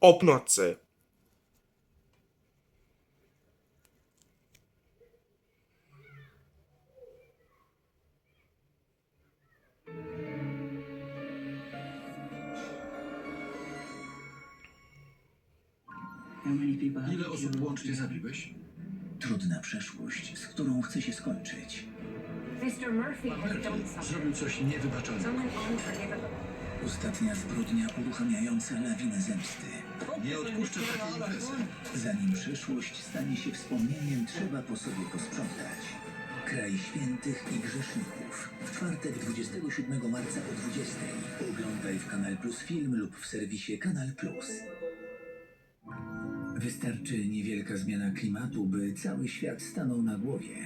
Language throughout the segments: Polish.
o północy. Ile osób łącznie zabiłeś? Trudna przeszłość, z którą chce się skończyć. Mr. Murphy has Murphy something. zrobił coś niewybaczalnego. Someone. Ostatnia zbrodnia uruchamiająca lawinę zemsty. Nie odpuszczę takiej imprezy. Zanim przyszłość stanie się wspomnieniem, trzeba po sobie posprzątać. Kraj świętych i grzeszników. W czwartek 27 marca o 20. Oglądaj w Kanal Plus Film lub w serwisie Kanal Plus. Wystarczy niewielka zmiana klimatu, by cały świat stanął na głowie.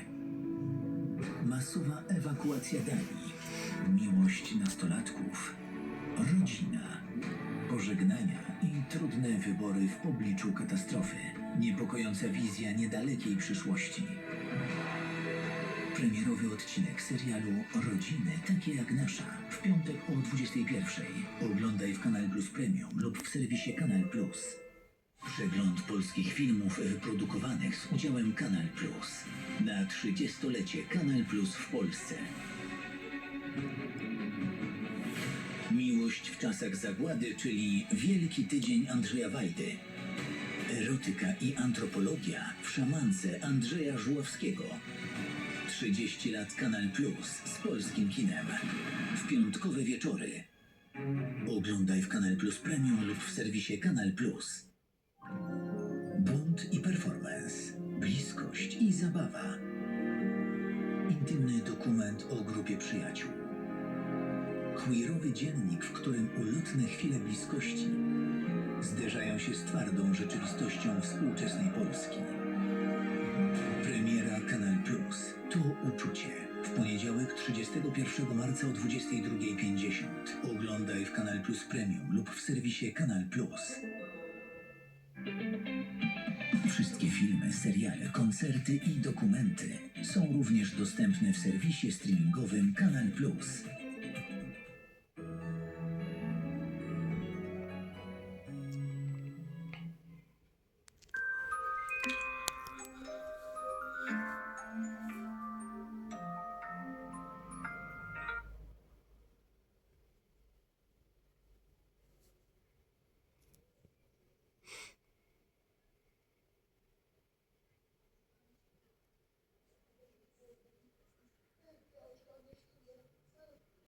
Masowa ewakuacja Danii. Trudne wybory w obliczu katastrofy. Niepokojąca wizja niedalekiej przyszłości. Premierowy odcinek serialu Rodziny takie jak nasza w piątek o 21. Oglądaj w Kanal Plus Premium lub w serwisie Kanal Plus. Przegląd polskich filmów wyprodukowanych z udziałem Kanal Plus. Na 30-lecie Kanal Plus w Polsce. Miłość w czasach zagłady, czyli Wielki Tydzień Andrzeja Wajdy. Erotyka i antropologia w szamance Andrzeja Żuławskiego. 30 lat Kanal Plus z polskim kinem. W piątkowe wieczory. Oglądaj w Kanal Plus Premium lub w serwisie Kanal Plus. Bunt i performance. Bliskość i zabawa. Intymny dokument o grupie przyjaciół. Queerowy dziennik, w którym ulotne chwile bliskości zderzają się z twardą rzeczywistością współczesnej Polski. Premiera Kanal Plus to uczucie. W poniedziałek 31 marca o 22.50. Oglądaj w Kanal Plus Premium lub w serwisie Kanal Plus. Wszystkie filmy, seriale, koncerty i dokumenty są również dostępne w serwisie streamingowym Kanal Plus.